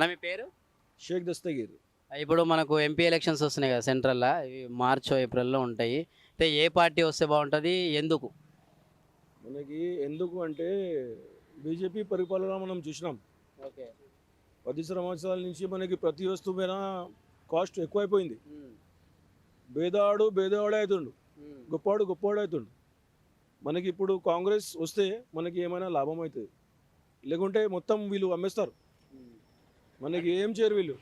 అలా మీ పేరు? షేక్ దస్తగిరి. ఇప్పుడు మనకు ఎంపీ ఎలక్షన్స్ వస్తున్నాయి కదా సెంట్రల్లో ఇవి మార్చ్ ఏప్రిల్లో ఉంటాయి. అయితే ఏ పార్టీ వస్తే బాగుంటుంది? ఎందుకు? మనకి ఎందుకు అంటే బీజేపీ పరిపాలన మనం చూసినాం. ఓకే. పది సంవత్సరాల నుంచి మనకి ప్రతి వస్తువు మీద కాస్ట్ ఎక్కువైపోయింది. పేదవాడు పేదవాడే అవుతుండు. గొప్పవాడు గొప్పవాడు అవుతుండు. మనకి ఇప్పుడు కాంగ్రెస్ వస్తే మనకి ఏమైనా లాభం అవుతుంది. లేకుంటే మొత్తం వీళ్ళు అమ్మేస్తారు. మనకి ఏం చేయరు వీళ్ళు?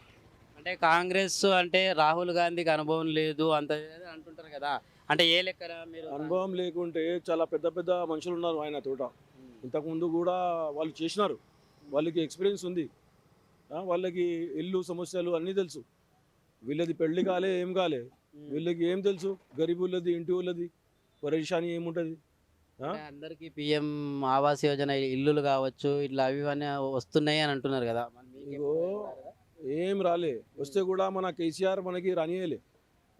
అంటే కాంగ్రెస్ అంటే రాహుల్ గాంధీకి అనుభవం లేదు అంత అంటుంటారు కదా. అంటే ఏ లెక్కన మీరు అనుభవం లేకుంటే చాలా పెద్ద పెద్ద మనుషులు ఉన్నారు ఆయన తోట. ఇంతకుముందు కూడా వాళ్ళు చేసినారు. వాళ్ళకి ఎక్స్పీరియన్స్ ఉంది. వాళ్ళకి ఇల్లు సమస్యలు అన్నీ తెలుసు. వీళ్ళది పెళ్ళి కాలే ఏం కాలే. వీళ్ళకి ఏం తెలుసు? గరీబ్ వాళ్ళది ఇంటి వాళ్ళది పరేషాని ఏముంటుంది? అందరికీ పిఎం ఆవాస్ యోజన ఇల్లులు కావచ్చు ఇట్లా అవి ఇవన్నీ వస్తున్నాయి అని అంటున్నారు కదా? ఏం రాలే. వస్తే కూడా మన కేసీఆర్ మనకి రానియలే.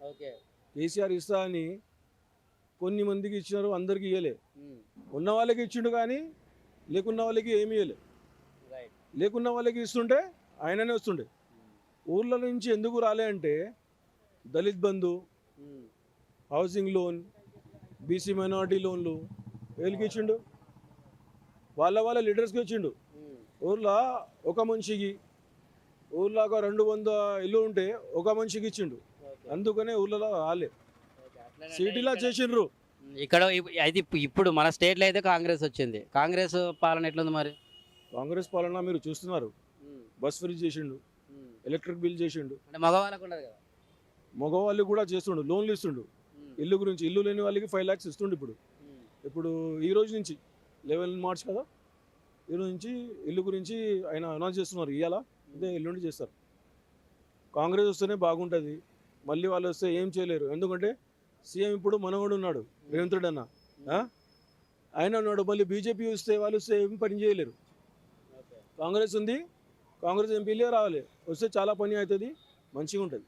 ఓకే. కేసీఆర్ ఇస్తా అని కొన్ని మందికి ఇచ్చినారు అందరికి ఇవ్వలే. ఉన్న వాళ్ళకి ఇచ్చిండు కానీ లేకున్న వాళ్ళకి ఏమి ఇవ్వలే రైట్ లేకున్న వాళ్ళకి ఇస్తుంటే ఆయననే వస్తుండే. ఊర్ల నుంచి ఎందుకు రాలే అంటే Dalit Bandhu. Housing loan BC minority లోన్లు వీళ్ళకి ఇచ్చిండు? వాళ్ళ వాళ్ళ లీడర్స్కి ఇచ్చిండు. ఊర్లో ఒక మనిషికి ఊర్లో ఒక రెండు వంద ఇల్లు ఉంటే ఒక మనిషికి ఇచ్చిండు. అందుకనే ఊర్లలో రాలే సిటీలో చేసిండ్రు. ఇక్కడ అయితే ఇప్పు- ఇప్పుడు మన స్టేట్లో అయితే కాంగ్రెస్ వచ్చింది. కాంగ్రెస్ పాలన ఎట్లుంది మరి? కాంగ్రెస్ పాలన మీరు చూస్తున్నారు. బస్ ఫ్రీ చేసిండు. ఎలక్ట్రిక్ బిల్ చేసిండు. అంటే మగవాళ్ళకు ఉండదు కదా? మగవాళ్ళు కూడా చేస్తుండు లోన్లు ఇస్తుండు. ఇల్లు గురించి ఇల్లు లేని వాళ్ళకి ఫైవ్ ల్యాక్స్ ఇస్తుండు ఇప్పుడు. ఇప్పుడు ఈ రోజు నుంచి లెవెన్ మార్చ్ కదా? ఈ రోజు నుంచి ఇల్లు గురించి ఆయన అనౌన్స్ చేస్తున్నారు. ఇవాళ అదే ఎల్లుండి చేస్తారు. కాంగ్రెస్ వస్తేనే బాగుంటుంది. మళ్ళీ వాళ్ళు వస్తే ఏం చేయలేరు. ఎందుకంటే సీఎం ఇప్పుడు మనవడు ఉన్నాడు రేవంత్ రెడ్డి అన్న. ఆయన ఉన్నాడు మళ్ళీ బీజేపీ వస్తే వాళ్ళు వస్తే ఏం పని చేయలేరు. కాంగ్రెస్ ఉంది కాంగ్రెస్ ఎంపీలే రావాలి. వస్తే చాలా పని అవుతుంది మంచిగా ఉంటుంది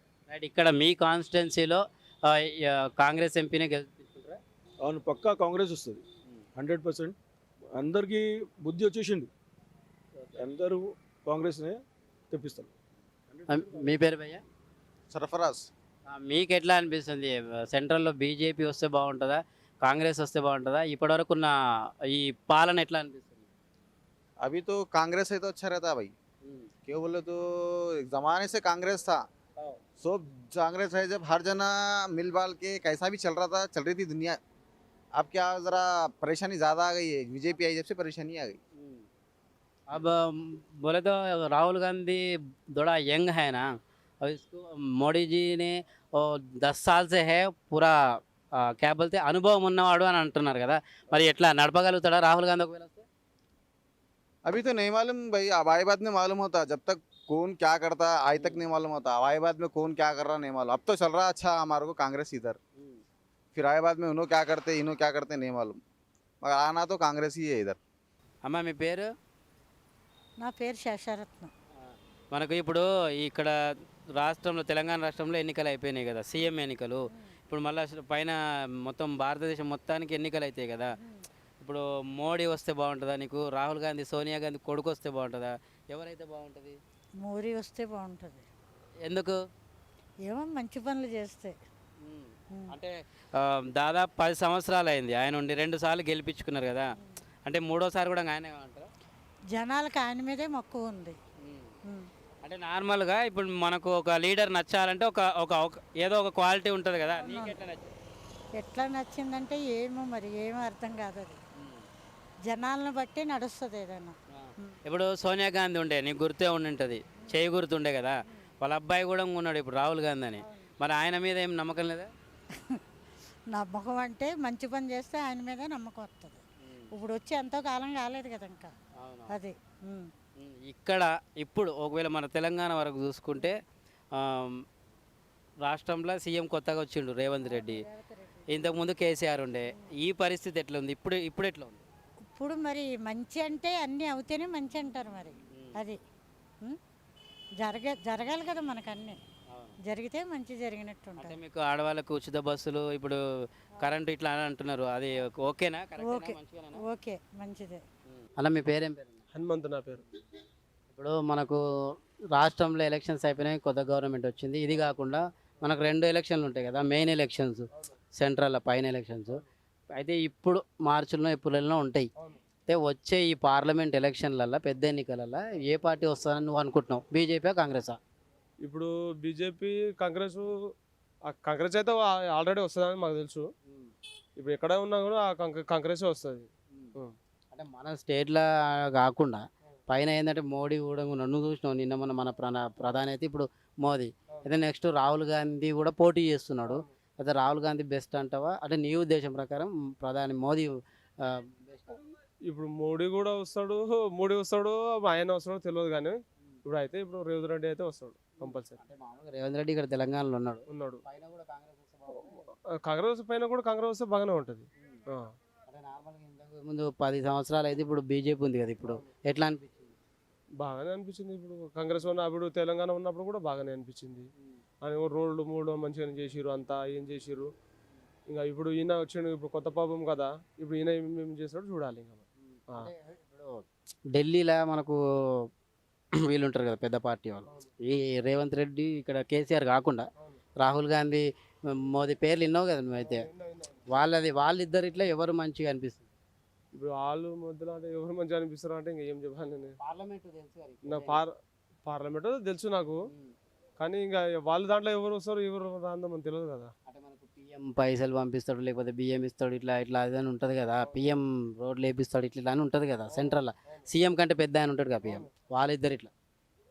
ఇక్కడ మీ కాన్స్టిట్యున్సీలో కాంగ్రెస్ ఎంపీనే అవును పక్కా కాంగ్రెస్ వస్తుంది హండ్రెడ్ పర్సెంట్ అందరికీ బుద్ధి వచ్చేసింది అందరూ కాంగ్రెస్నే తెప్పిస్తారు ఆ, మీ పేరు భయ్య सरफराज ఆ, మీకు ఎట్లా అనిపిస్తుంది సెంట్రల్లో బీజేపీ వస్తే బాగుంటుందా కాంగ్రెస్ వస్తే బాగుంటుందా ఇప్పటివరకు ఉన్న ఈ పాలన ఎట్లా అనిపిస్తుంది अभी तो कांग्रेस है तो अच्छा रहता भाई क्यों बोले तो एक जमाने से कांग्रेस था सब कांग्रेस है जब हर जना मिल बाल के कैसा भी चल रहा था चल रही थी दुनिया अब क्या ज़रा परेशानी ज़्यादा आ गई है बीजेपी आई जब से परेशानी आ गई अब अम, बोले तो राहुल गांधी थोड़ा यंग है ना और इसको మోడీ जी ने ओ, दस साल से है पूरा ఆ, क्या बोलते అనుభవం ఉన్నవాడు అని అంటున్నారు కదా మరి ఎట్లా నడపగలుగుతాడా రాహుల్ గాంధీ ఒకవేళ వస్తే अभी तो नहीं मालूम भाई अब आए बाद में मालूम होता जब तक कौन क्या करता आज तक नहीं मालूम होता अब आए बाद में कौन क्या कर रहा नहीं मालूम अब तो चल रहा अच्छा हमारे को कांग्रेस इधर फिर आए बाद में उन्हों क्या करते इन्हों क्या करते नहीं मालूम मगर आना तो कांग्रेस ही है इधर అమ్మ మీ పేరు నా పేరు శేషరత్నం మనకు ఇప్పుడు ఇక్కడ రాష్ట్రంలో తెలంగాణ రాష్ట్రంలో ఎన్నికలు అయిపోయినాయి కదా సీఎం ఎన్నికలు ఇప్పుడు మళ్ళీ అసలు పైన మొత్తం భారతదేశం మొత్తానికి ఎన్నికలు అవుతాయి కదా ఇప్పుడు మోడీ వస్తే బాగుంటుందా నీకు రాహుల్ గాంధీ సోనియా గాంధీ కొడుకు వస్తే బాగుంటుందా ఎవరైతే బాగుంటుంది మోరీ వస్తే బాగుంటుంది ఎందుకు ఏమో మంచి పనులు చేస్తే అంటే దాదాపు పది సంవత్సరాలు అయింది. ఆయన ఉండి రెండు సార్లు గెలిపించుకున్నారు కదా. అంటే మూడోసారి కూడా ఆయన జనాలకు ఆయన మీదే మక్కువ ఉంది. అంటే నార్మల్గా ఇప్పుడు మనకు ఒక లీడర్ నచ్చాలంటే ఒక ఒక ఏదో ఒక క్వాలిటీ ఉంటుంది కదా. ఎట్లా నచ్చిందంటే ఏమో మరి ఏమో అర్థం కాదు అది. జనాలను బట్టి నడుస్తుంది ఏదైనా. ఇప్పుడు సోనియా గాంధీ ఉండే నీకు గుర్తే ఉండింటుంది. చేయి గుర్తుండే కదా. వాళ్ళ అబ్బాయి కూడా ఉన్నాడు ఇప్పుడు రాహుల్ గాంధీ అని. మరి ఆయన మీద ఏం నమ్మకం లేదా? నమ్మకం అంటే మంచి పని చేస్తే ఆయన మీదే నమ్మకం వస్తుంది ఇప్పుడు వచ్చి ఎంతో కాలం కాలేదు కదా ఇంకా. అది. ఉమ్. ఇక్కడ ఇప్పుడు ఒకవేళ మన తెలంగాణ వరకు చూసుకుంటే రాష్ట్రంలో సీఎం కొత్తగా వచ్చిండు రేవంత్ రెడ్డి. ఇంతకుముందు కేసీఆర్ ఉండే. ఈ పరిస్థితి ఎట్లా ఉంది? ఇప్పుడు ఇప్పుడు ఎట్లా ఉంది? ఇప్పుడు మరి మంచి అంటే అన్నీ అవుతేనే మంచి అంటారు మరి. అది. ఉమ్. జరగ జరగాలి కదా మనకు అన్నీ. జరిగితే మంచి జరిగినట్టు అంటే ఉంటుంది మీకు ఆడవాళ్ళకు ఉచిత బస్సులు ఇప్పుడు కరెంట్ ఇట్లా అని అంటున్నారు. అది ఓకేనా? కరెక్టేనా? ఓకే. మంచిగానేనా? ఓకే. మంచిదే. అలా మీ పేరేం పేరు? హనుమంతు నా పేరు. ఇప్పుడు మనకు రాష్ట్రంలో ఎలక్షన్స్ అయిపోయినాయి కొత్త గవర్నమెంట్ వచ్చింది. ఇది కాకుండా మనకు రెండు ఎలక్షన్లు ఉంటాయి కదా మెయిన్ ఎలక్షన్స్ సెంట్రల్ పైన ఎలక్షన్స్. అయితే ఇప్పుడు మార్చిలో ఏప్రిల్లో ఉంటాయి. అయితే వచ్చే ఈ పార్లమెంట్ ఎలక్షన్లలో పెద్ద ఎన్నికలలో ఏ పార్టీ వస్తుందని నువ్వు అనుకుంటున్నావు? బీజేపీ కాంగ్రెసా ఇప్పుడు బీజేపీ కాంగ్రెస్ ఆ కాంగ్రెస్ అయితే ఆల్రెడీ వస్తుందని మాకు తెలుసు. ఇప్పుడు ఎక్కడ ఉన్నా కూడా కాంగ్రెసే వస్తుంది. అంటే మన స్టేట్లో కాకుండా పైన ఏంటంటే మోడీ కూడా. నువ్వు చూసినావు నిన్న మన మన ప్రధా ప్రధాని అయితే ఇప్పుడు మోదీ. అయితే నెక్స్ట్ రాహుల్ గాంధీ కూడా పోటీ చేస్తున్నాడు. అయితే రాహుల్ గాంధీ బెస్ట్ అంటావా? అంటే నీ ఉద్దేశం ప్రకారం ప్రధాని మోదీ? ఇప్పుడు మోడీ కూడా వస్తాడు మోడీ వస్తాడు ఆయన వస్తాడో తెలియదు కానీ ఇప్పుడు అయితే ఇప్పుడు రేవంత్ రెడ్డి అయితే వస్తాడు. కంపల్సరీ. అంటే మామూలుగా రేవంత్ రెడ్డి ఇక్కడ తెలంగాణలో ఉన్నాడు. ఉన్నాడు. పైన కూడా కాంగ్రెస్ వస్తే బాగుంటుంది. ఆ, కాంగ్రెస్ పైన కూడా కాంగ్రెస్ వస్తే బాగానే ఉంటుంది. అంటే నార్మల్గా ఇంతకు ముందు పది సంవత్సరాలు అయితే ఇప్పుడు బీజేపీ ఉంది కదా ఇప్పుడు. ఎట్లా అనిపించింది? బాగానే అనిపించింది ఇప్పుడు. కాంగ్రెస్ ఉన్న అప్పుడు తెలంగాణ ఉన్నప్పుడు కూడా బాగానే అనిపించింది. అని రోడ్లు మూడు మంచిగా చేసిరు అంతా ఏం చేసిరు ఇంకా ఇప్పుడు ఈయన వచ్చిండు ఇప్పుడు కొత్త పాపం కదా. ఇప్పుడు ఈయన ఏం చేస్తాడో చూడాలి ఇంకా ఆ. అంటే ఇప్పుడు ఢిల్లీలో మనకు వీళ్ళు ఉంటారు కదా పెద్ద పార్టీ వాళ్ళు. ఈ రేవంత్ రెడ్డి ఇక్కడ కేసీఆర్ కాకుండా రాహుల్ గాంధీ మోదీ పేర్లు విన్నావు కదా నువ్వైతే వాళ్ళది వాళ్ళిద్దరు ఇట్లా ఎవరు మంచిగా అనిపిస్తుంది? ఇప్పుడు వాళ్ళు మధ్యలో అంటే ఎవరు మంచిగా అనిపిస్తారు అంటే ఇంకా ఏం చెప్పాలి నేను. పార్లమెంట్ తెలుసు నా పార్ పార్లమెంట్ తెలుసు నాకు. కానీ ఇంకా వాళ్ళ దాంట్లో ఎవరు వస్తారు ఎవరు రాందని తెలియదు కదా. మనకు పిఎం పైసలు పంపిస్తాడు లేకపోతే బియ్యం ఇస్తాడు ఇట్లా ఇట్లా అదని ఉంటుంది కదా. పిఎం రోడ్లు వేపిస్తాడు ఇట్లా ఇట్లా అని ఉంటుంది కదా సెంట్రల్ సీఎం కంటే పెద్ద ఆయన ఉంటాడు కదా పిఎం వాళ్ళిద్దరు ఇట్లా.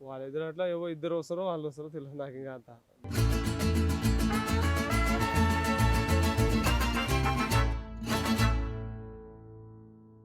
వాళ్ళ ఇద్దరు అట్లా ఎవరు ఇద్దరు వస్తారో వాళ్ళు వస్తారో తెలియదు నాకు ఇంకా అంత.